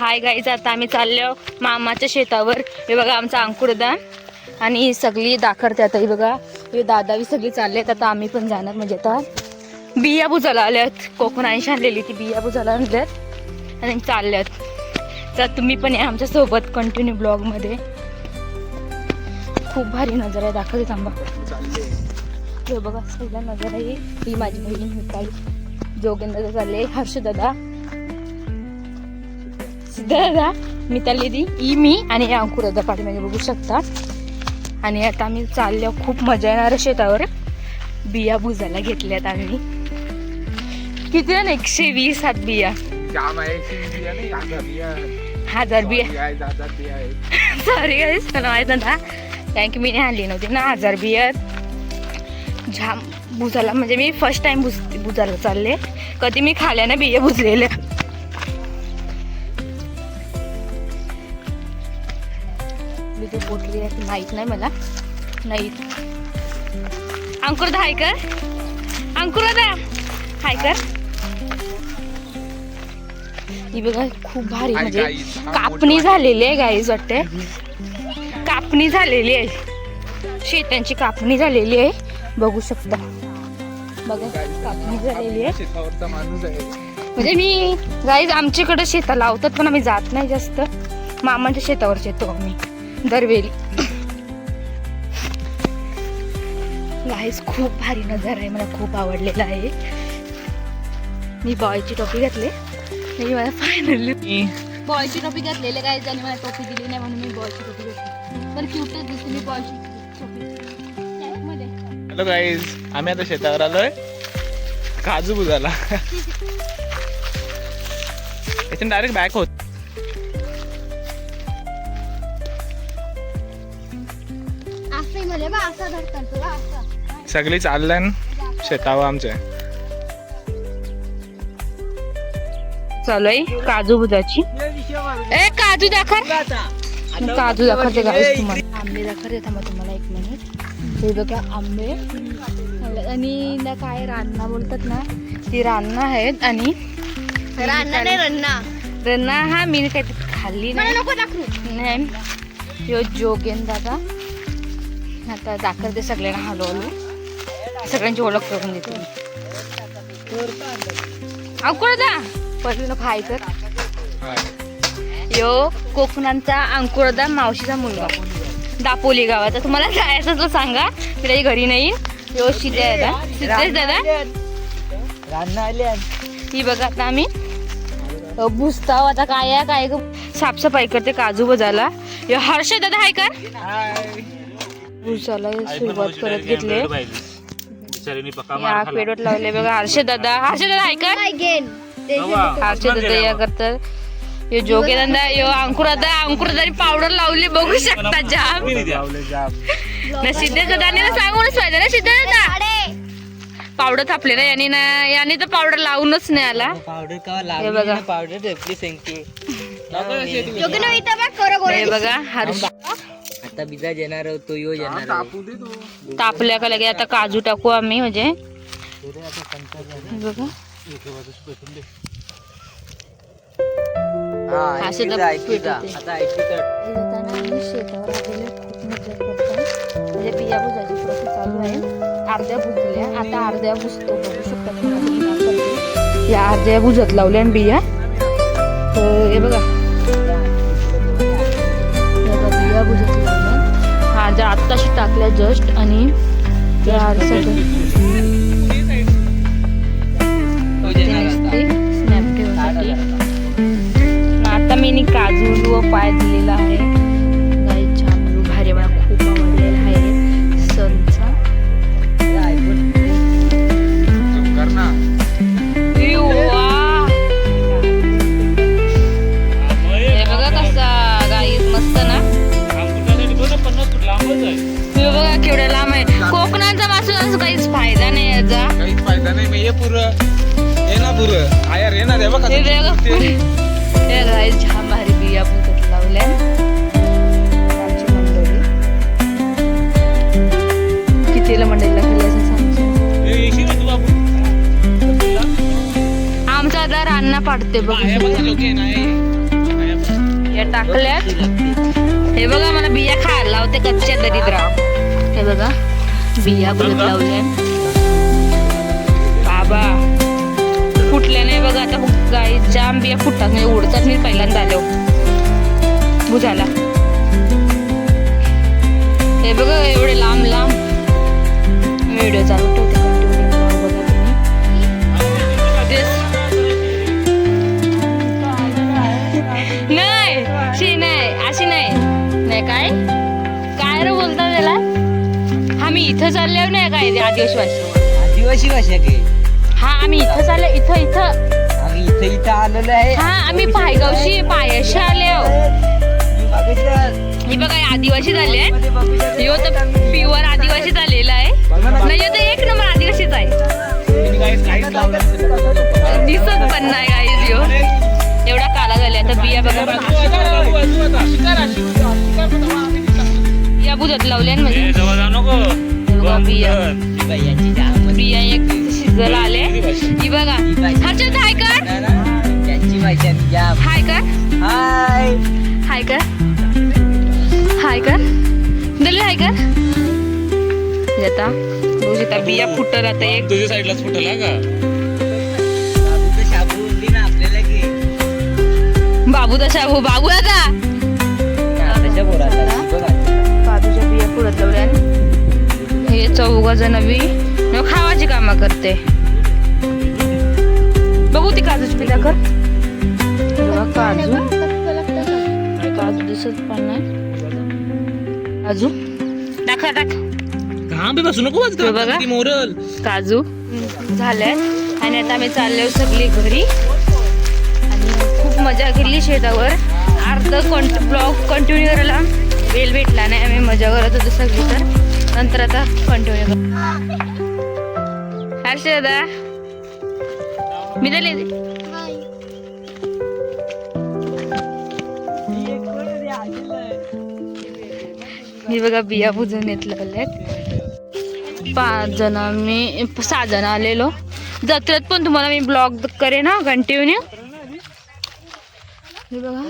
Hi guys आता आम्ही चाललो मामाच्या शेतावर. हे बघा आमचा अंकुरदा आणि सगळी दाखरते आता. हे बघा हे दादावी सगळी चाललेत. आता आम्ही पण जाणार म्हणजे आता. बिया बुजाला आल्यात. कोकण ऐंशी आणलेली ती बिया बुजाला आणल्यात. आणि चालल्यात. तर तुम्ही पण या आमच्यासोबत कंटिन्यू ब्लॉगमध्ये खूप भारी नजर दाखवते थांबा. हे बघा सगळ्या नजर आहे. ही माझी बहीण मिताली. जोगेंद्र चालले हर्ष दादा दादा मिताली दी ई मी आणि अंकुर दादा पाठीमागे बघू शकता. आणि आता आम्ही चाललो खूप मजा येणार शेतावर. बिया बुजायला घेतल्यात आम्ही. किती आहे ना एकशे वीस हात बिया. हजार बिया सॉरी गाईस मला माहीत नव्हता. कारण की मी नाही आणली नव्हती ना हजार बिया झाम बुजायला म्हणजे मी फर्स्ट टाइम बुज बुजायला चालले. कधी मी खाल्या ना बिया बुजलेल्या. ते पोटली आहे माहीत नाही मला. नाही. अंकुरदा हाय कर. अंकुरदा. हाय कर. ही बघा खूप भारी म्हणजे कापणी झालेली आहे गाईज वाटते कापणी झालेली आहे. शेतांची कापणी झालेली आहे. बघू शकता. बघा कापणी झालेली आहे. म्हणजे मी गाईज आमच्याकडे शेता लावतात पण आम्ही जात नाही जास्त. मामाच्या शेतावरच येतो आम्ही. दरवेळी. गाईज खूप भारी नजर आहे. मला खूप आवडलेला आहे. मी बॉयची टोपी घातली. मी मला फायनली बॉयची टोपी घातलेली गाईज आणि मला टोपी दिली नाही म्हणून मी बॉयची टोपी घेतली. पण क्यूटच दिसते मी बॉयची टोपी. हॅलो गाईज आम्ही आता शेतावर आलोय. काजू बुजाला याच्यात डायरेक्ट बॅक होत. सगळी चालल्यान शेतावर आमच्या चालू आहे काजू बुजाची ए काजू दाखर काजू दाखवते गाईस तुम्हाला. आंबे दाखवते थांबा तुम्हाला एक मिनिट हे बघा आंबे. आणि ना काय रान्ना बोलतात ना ती रान्ना आहेत आणि रान्ना नाही रन्ना. रन्ना हा मी काही खाल्ली नाही. नको दाखवू. नाही. यो जोगेन दादा आता दाखवते सगळ्यांना हलवलो. सगळ्यांची ओळख करून देते अंकुरदा पहिलं हाय तर यो कोकणांचा अंकुरदा मावशीचा मुलगा. दापोली गावाचा. तुम्हाला जायचं असलं सांगा. तिला घरी नाही. यो शिद्या दादा. सिद्धेश दादा. ही बघा आता आम्ही. भुसताव आता काय आहे काय ग- साफसफाई करते काजू बजाला यो हर्ष दादा हाय का भुसाला सुरुवात करत घेतले. लावले बघा हर्ष दादा हर्ष दादा हर्ष दादा या करतात यो जोगे दादा यो अंकुर दादा अंकुर दादा पावडर लावली बघू शकता जाम. ना सिद्धेश दादाने ना सांगूनच पाहिजे ना सिद्धेश दादा. पावडर थापले ना याने ना याने तर पावडर लावूनच नाही आला. पावडर का लावली बघा. पावडर खरं हे बघा हर्ष आता बिजा येणार तो यो येणार दे तू. तापल्या का लगे आता काजू टाकू आम्ही म्हणजे. हे बघा. हा, असे. आता. हे शेतावर खूप मजा करतो म्हणजे बिया बुजायची प्रोसेस चालू आहे. अर्ध्या बुजल्या आता अर्ध्या बुजतो बघू शकता. या अर्ध्या बुजत लावल्या आणि बिया. तर हे बघा आत्ताशी टाकल्या जस्ट आणि आता. स्नॅप ठेवण्यासाठी आता मी काजू व पाय दिलेला आहे. हे केवढ्या लांब आहे कोकणाचा मासून काहीच फायदा नाही याचा. काहीच फायदा नाही मग ये पुरं. ये ना पुरं. आयर ये ना दे बघा हे बघा. ते- हे गाई छान भारी बिया बुजत लावल्या. कितीला मंडळीला आमचा आता रान्ना पाडते बघू. हे हे. टाकल्यात. हे बघा मला बिया खायला लावते कच्च्या दरिद्राव हे बघा बिया बुजत लावल्या. बाबा फुटल्या नाही बघा आता. गाई जाम बिया फुटतात म्हणजे उडतात मी पहिल्यांदा आलो बुजाला हे बघा एवढे लांब लांब. व्हिडिओ चालू ठेवते नाही शी नाही अशी नाही. नाही काय? काय रे बोलता त्याला? इथं चाललो नाही काय ते आदिवासी भाषा? आदिवासी भाषा के? हा आम्ही इथं चाललो इथं इथं. आम्ही इथे इथं आलेलो आहे. हा आम्ही पायगावशी पायाशी आले? हे बघा हे आदिवासी झाले बघूया. यो तर प्युअर आदिवासी झालेला आहे. नाही यो तर एक नंबर आदिवासीच आहे. दिसत पण नाही गाईज यो. एवढा काला झाला आता बिया बघा बिया बुजत लावल्या म्हणजे. हे बघा बिया एक शिजल आले. ही बघा. हर्षद हाय कर. हाय कर. हाय हाय कर. हाय कर. दिले हाय कर. हे आता बघू शकता बिया फुटल आता एक. तुझ्या साईडलाच फुटला का? बाबू तशा हो बाबू आता चौघ जण बी खावाची कामं करते. बघू ती काजूची बिया कर. काजू. काजू दिसत पण नाही. काजू. टाका टाक बे बसू नको बघा. मोरल. काजू. झाले आणि आता आम्ही चाललो सगळी घरी. आणि खूप मजा केली शेतावर. अर्ध कंट ब्लॉग कंटिन्यू करायला. वेळ भेटला नाही. आम्ही मजा करत होतो सगळी तर नंतर आता कंटिन्यू कर हर्ष दादा मी दिले मी बघा बिया बुजून येत लागल्यात पाच जण मी सहा जण आलेलो. जत्रेत पण तुम्हाला मी ब्लॉग करेन ना कंटिन्यू बघा.